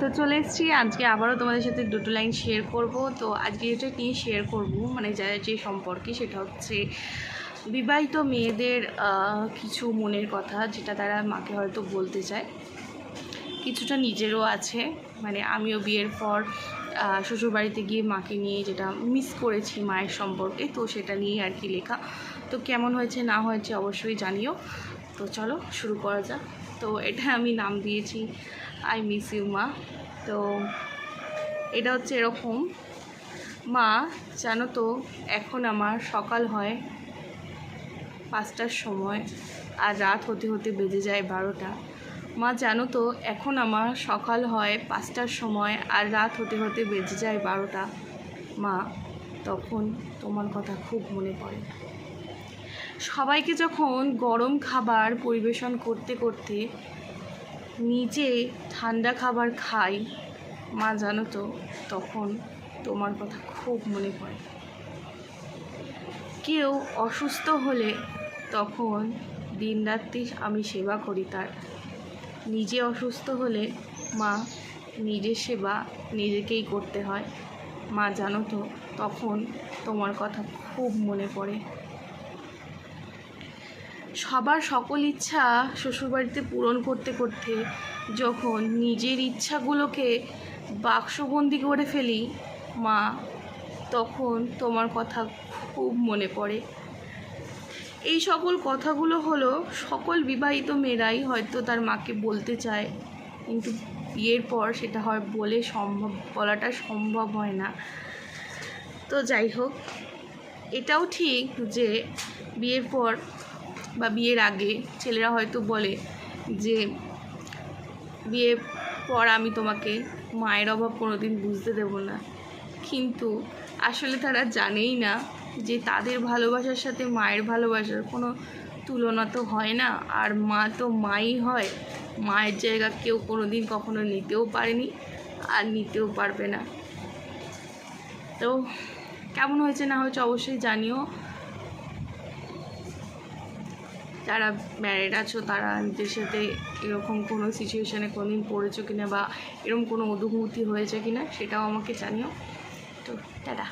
তো চলে এসেছি। আজকে আবারও তোমাদের সাথে দুটো লাইন শেয়ার করব। তো আজকে যেটা নিয়ে শেয়ার করব? মানে যা যে সম্পর্কে, সেটা হচ্ছে বিবাহিত মেয়েদের কিছু মনের কথা, যেটা তারা মাকে হয়তো বলতে চায়। কিছুটা নিজেরও আছে। মানে আমিও বিয়ের পর শ্বশুরবাড়িতে গিয়ে মাকে নিয়ে যেটা মিস করেছি মায়ের সম্পর্কে, তো সেটা নিয়েই আর কি লেখা। তো কেমন হয়েছে, না হয়েছে, অবশ্যই জানিও। তো চলো, শুরু করা যাক। তো এটা আমি নাম দিয়েছি আই মিস ইউ মা। তো এটা হচ্ছে এরকম, মা, জানো তো, এখন আমার সকাল হয় পাঁচটার সময়, আর রাত হতে হতে বেজে যায় বারোটা। মা, জানো তো, এখন আমার সকাল হয় পাঁচটার সময়, আর রাত হতে হতে বেজে যায় বারোটা। মা, তখন তোমার কথা খুব মনে পড়ে। সবাইকে যখন গরম খাবার পরিবেশন করতে করতে নিজে ঠান্ডা খাবার খাই, মা জানো তো, তখন তোমার কথা খুব মনে পড়ে। কেউ অসুস্থ হলে তখন দিনরাত্রি আমি সেবা করি তার। নিজে অসুস্থ হলে মা নিজের সেবা নিজেকেই করতে হয়। মা জানো তো, তখন তোমার কথা খুব মনে পড়ে। সবার সকল ইচ্ছা শ্বশুরবাড়িতে পূরণ করতে করতে যখন নিজের ইচ্ছাগুলোকে বাক্সবন্দি করে ফেলি, মা, তখন তোমার কথা খুব মনে পড়ে। এই সকল কথাগুলো হলো সকল বিবাহিত মেয়েরাই হয়তো তার মাকে বলতে চায়, কিন্তু বিয়ের পর সেটা হয় বলে সম্ভব, বলাটা সম্ভব হয় না। তো যাই হোক, এটাও ঠিক যে বিয়ের পর বা বিয়ের আগে ছেলেরা হয়তো বলে যে বিয়ের পর আমি তোমাকে মায়ের অভাব কোনো দিন বুঝতে দেবো না। কিন্তু আসলে তারা জানেই না যে তাদের ভালোবাসার সাথে মায়ের ভালোবাসার কোনো তুলনা তো হয় না। আর মা তো মাই হয়। মায়ের জায়গা কেউ কোনো দিন কখনো নিতেও পারেনি আর নিতেও পারবে না। তো কেমন হয়েছে না হয়েছে অবশ্যই জানিও। যারা ম্যারিড আছো, তারা নিজের সাথে এরকম কোনো সিচুয়েশানে কোনোদিন পড়েছো কিনা বা এরকম কোনো অনুভূতি হয়েছে কিনা সেটাও আমাকে জানিও। তো টাটা।